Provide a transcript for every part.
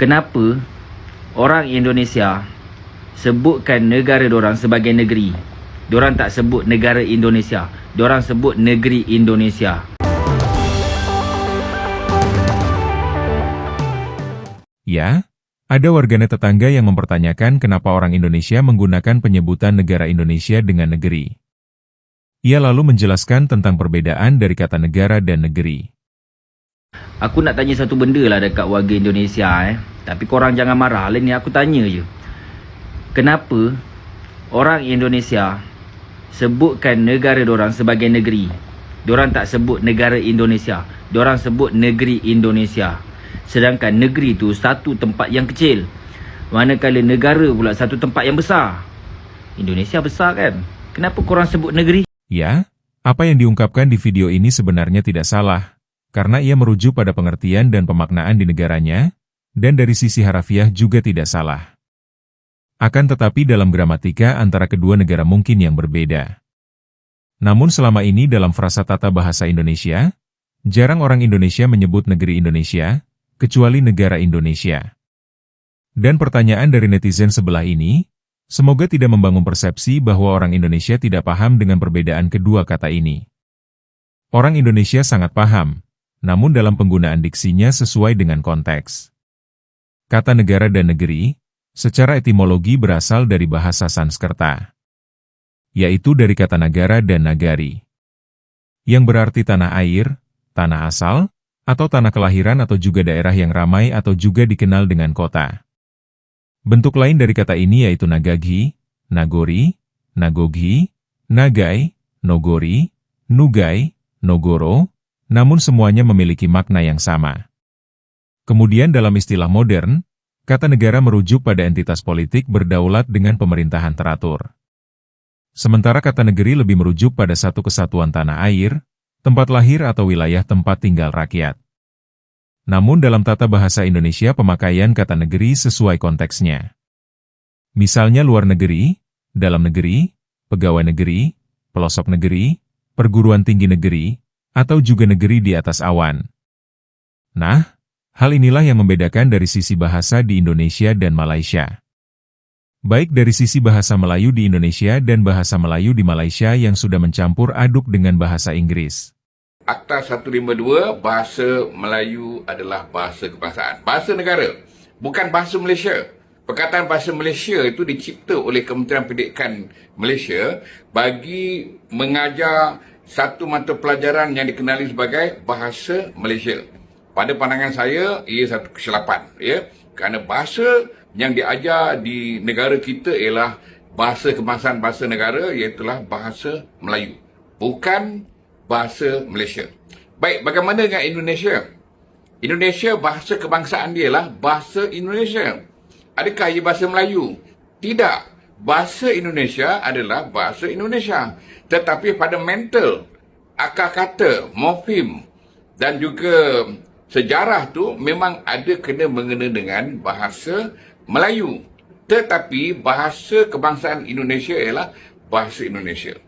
kenapa orang Indonesia sebutkan negara diorang sebagai negeri. Diorang tak sebut negara Indonesia. Diorang sebut negeri Indonesia. Ya, ada warganet tetangga yang mempertanyakan kenapa orang Indonesia menggunakan penyebutan negara Indonesia dengan negeri. Ia lalu menjelaskan tentang perbedaan dari kata negara dan negeri. Aku nak tanya satu benda lah dekat warga Indonesia eh. Tapi korang jangan marah lah ni aku tanya je. Kenapa orang Indonesia sebutkan negara diorang sebagai negeri? Diorang tak sebut negara Indonesia. Diorang sebut negeri Indonesia. Sedangkan negeri tu satu tempat yang kecil. Manakala negara pula satu tempat yang besar. Indonesia besar kan? Kenapa korang sebut negeri? Ya, apa yang diungkapkan di video ini sebenarnya tidak salah, karena ia merujuk pada pengertian dan pemaknaan di negaranya, dan dari sisi harafiah juga tidak salah. Akan tetapi dalam gramatika antara kedua negara mungkin yang berbeda. Namun selama ini dalam frasa tata bahasa Indonesia, jarang orang Indonesia menyebut negeri Indonesia, kecuali negara Indonesia. Dan pertanyaan dari netizen sebelah ini, Semoga tidak membangun persepsi bahwa orang Indonesia tidak paham dengan perbedaan kedua kata ini. Orang Indonesia sangat paham, namun dalam penggunaan diksinya sesuai dengan konteks. Kata negara dan negeri, secara etimologi berasal dari bahasa Sanskerta, yaitu dari kata negara dan nagari, yang berarti tanah air, tanah asal, atau tanah kelahiran atau juga daerah yang ramai atau juga dikenal dengan kota. Bentuk lain dari kata ini yaitu nagagi, nagori, nagogi, nagai, nogori, nugai, nogoro, namun semuanya memiliki makna yang sama. Kemudian dalam istilah modern, kata negara merujuk pada entitas politik berdaulat dengan pemerintahan teratur. Sementara kata negeri lebih merujuk pada satu kesatuan tanah air, tempat lahir atau wilayah tempat tinggal rakyat. Namun dalam tata bahasa Indonesia pemakaian kata negeri sesuai konteksnya. Misalnya luar negeri, dalam negeri, pegawai negeri, pelosok negeri, perguruan tinggi negeri, atau juga negeri di atas awan. Nah, hal inilah yang membedakan dari sisi bahasa di Indonesia dan Malaysia. Baik dari sisi bahasa Melayu di Indonesia dan bahasa Melayu di Malaysia yang sudah mencampur aduk dengan bahasa Inggris. Akta 152, bahasa Melayu adalah bahasa kebangsaan. Bahasa negara, bukan bahasa Malaysia. Perkataan bahasa Malaysia itu dicipta oleh Kementerian Pendidikan Malaysia bagi mengajar satu mata pelajaran yang dikenali sebagai bahasa Malaysia. Pada pandangan saya, ia satu kesilapan. Ya? Kerana bahasa yang diajar di negara kita ialah bahasa kebangsaan bahasa negara iaitulah bahasa Melayu. Bukan bahasa Malaysia. Baik, bagaimana dengan Indonesia? Indonesia bahasa kebangsaan dia lah bahasa Indonesia. Adakah ia bahasa Melayu? Tidak. Bahasa Indonesia adalah bahasa Indonesia. Tetapi pada mental, akar kata, morfem dan juga sejarah tu memang ada kena mengena dengan bahasa Melayu. Tetapi bahasa kebangsaan Indonesia ialah bahasa Indonesia.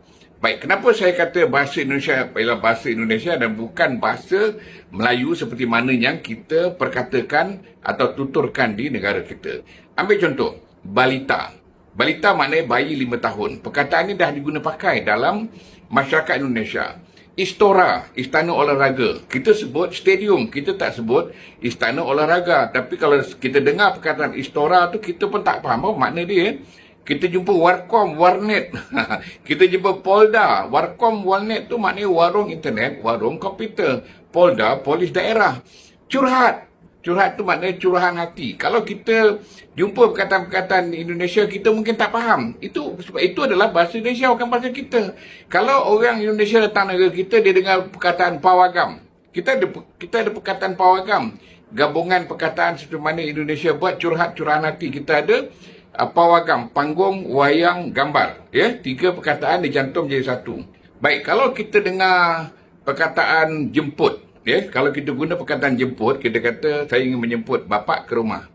Baik, kenapa saya kata bahasa Indonesia ialah bahasa Indonesia dan bukan bahasa Melayu seperti mana yang kita perkatakan atau tuturkan di negara kita. Ambil contoh, balita. Balita maknanya bayi lima tahun. Perkataan ini dah diguna pakai dalam masyarakat Indonesia. Istora, istana olahraga. Kita sebut stadium, kita tak sebut istana olahraga. Tapi kalau kita dengar perkataan istora tu kita pun tak faham apa makna dia. Kita jumpa Warkom, Warnet. kita jumpa Polda. Warkom, Warnet tu maknanya warung internet, warung komputer. Polda, polis daerah. Curhat. Curhat tu maknanya curahan hati. Kalau kita jumpa perkataan-perkataan Indonesia, kita mungkin tak faham. Itu sebab itu adalah bahasa Indonesia, bukan bahasa kita. Kalau orang Indonesia datang negara kita, dia dengar perkataan pawagam. Kita ada, kita ada perkataan pawagam. Gabungan perkataan seperti mana Indonesia buat curhat-curahan hati. Kita ada pawagam, panggung, wayang, gambar. Ya, tiga perkataan dicantum jadi satu. Baik, kalau kita dengar perkataan jemput, ya, kalau kita guna perkataan jemput, kita kata saya ingin menjemput bapa ke rumah.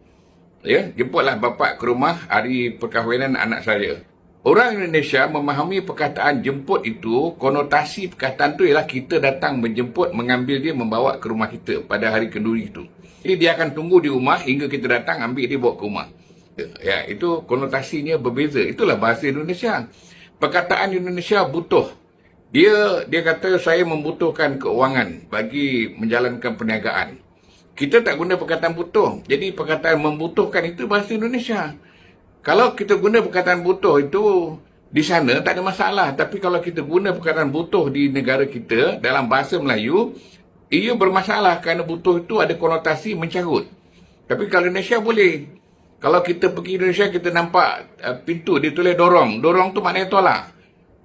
Ya, jemputlah bapa ke rumah hari perkahwinan anak saya. Orang Indonesia memahami perkataan jemput itu, konotasi perkataan itu ialah kita datang menjemput, mengambil dia, membawa ke rumah kita pada hari kenduri itu. Jadi dia akan tunggu di rumah hingga kita datang ambil dia bawa ke rumah. Ya, itu konotasinya berbeza. Itulah bahasa Indonesia. Perkataan Indonesia butuh. Dia dia kata saya membutuhkan keuangan bagi menjalankan perniagaan. Kita tak guna perkataan butuh. Jadi perkataan membutuhkan itu bahasa Indonesia. Kalau kita guna perkataan butuh itu di sana tak ada masalah. Tapi kalau kita guna perkataan butuh di negara kita dalam bahasa Melayu, ia bermasalah kerana butuh itu ada konotasi mencarut. Tapi kalau Indonesia boleh. Kalau kita pergi Indonesia kita nampak uh, pintu dia tulis dorong. Dorong tu maknanya tolak.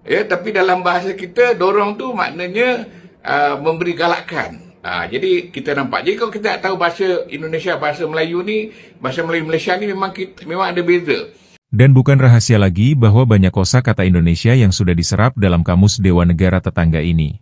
Ya, tapi dalam bahasa kita dorong tu maknanya uh, memberi galakan. Uh, jadi kita nampak. Jadi kalau kita tak tahu bahasa Indonesia, bahasa Melayu ni, bahasa Melayu Malaysia ni memang kita, memang ada beza. Dan bukan rahasia lagi bahwa banyak kosa kata Indonesia yang sudah diserap dalam kamus Dewa Negara tetangga ini.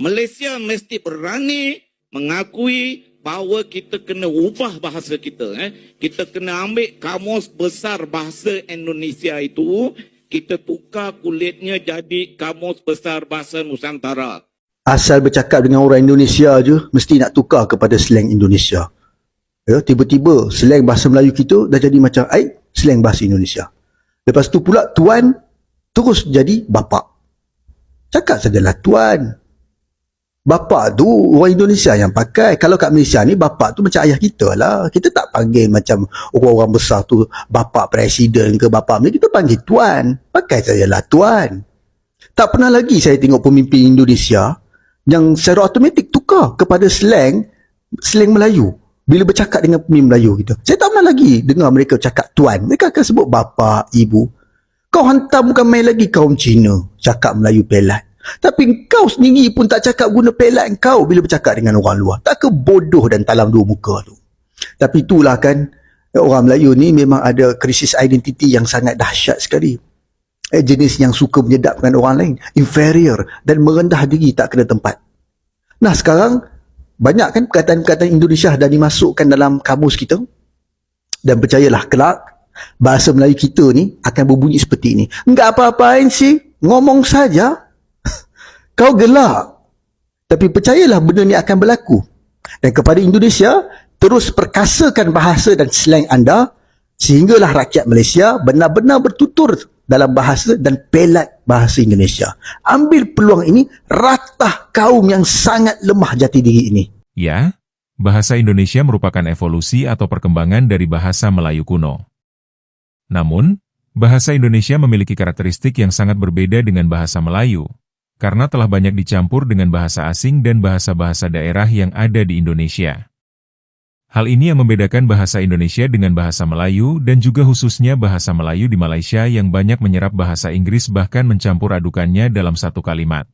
Malaysia mesti berani mengakui bahawa kita kena ubah bahasa kita. Eh. Kita kena ambil kamus besar bahasa Indonesia itu, kita tukar kulitnya jadi kamus besar bahasa Nusantara. asal bercakap dengan orang Indonesia je mesti nak tukar kepada slang Indonesia. Ya, tiba-tiba slang bahasa Melayu kita dah jadi macam ai slang bahasa Indonesia. Lepas tu pula tuan terus jadi bapa. Cakap sajalah tuan. Bapa tu orang Indonesia yang pakai. Kalau kat Malaysia ni bapa tu macam ayah kita lah. Kita tak panggil macam orang-orang besar tu bapa presiden ke bapa ni. Kita panggil tuan. Pakai sajalah tuan. Tak pernah lagi saya tengok pemimpin Indonesia yang secara automatik tukar kepada slang slang Melayu bila bercakap dengan pemimpin Melayu kita. Saya tak pernah lagi dengar mereka cakap tuan. Mereka akan sebut bapa, ibu. Kau hantar bukan main lagi kaum Cina cakap Melayu pelat. Tapi kau sendiri pun tak cakap guna pelat kau bila bercakap dengan orang luar. Tak ke bodoh dan talam dua muka tu. Tapi itulah kan orang Melayu ni memang ada krisis identiti yang sangat dahsyat sekali eh, jenis yang suka menyedapkan orang lain, inferior dan merendah diri tak kena tempat. Nah sekarang banyak kan perkataan-perkataan Indonesia dah dimasukkan dalam kamus kita dan percayalah kelak bahasa Melayu kita ni akan berbunyi seperti ini. Enggak apa-apain sih, ngomong saja. Kau gelak. Tapi percayalah benda ni akan berlaku. Dan kepada Indonesia, terus perkasakan bahasa dan slang anda sehinggalah rakyat Malaysia benar-benar bertutur dalam bahasa dan pelat bahasa Indonesia. Ambil peluang ini, ratah kaum yang sangat lemah jati diri ini. Ya, bahasa Indonesia merupakan evolusi atau perkembangan dari bahasa Melayu kuno. Namun, bahasa Indonesia memiliki karakteristik yang sangat berbeda dengan bahasa Melayu, karena telah banyak dicampur dengan bahasa asing dan bahasa-bahasa daerah yang ada di Indonesia. Hal ini yang membedakan bahasa Indonesia dengan bahasa Melayu dan juga khususnya bahasa Melayu di Malaysia yang banyak menyerap bahasa Inggris bahkan mencampur adukannya dalam satu kalimat.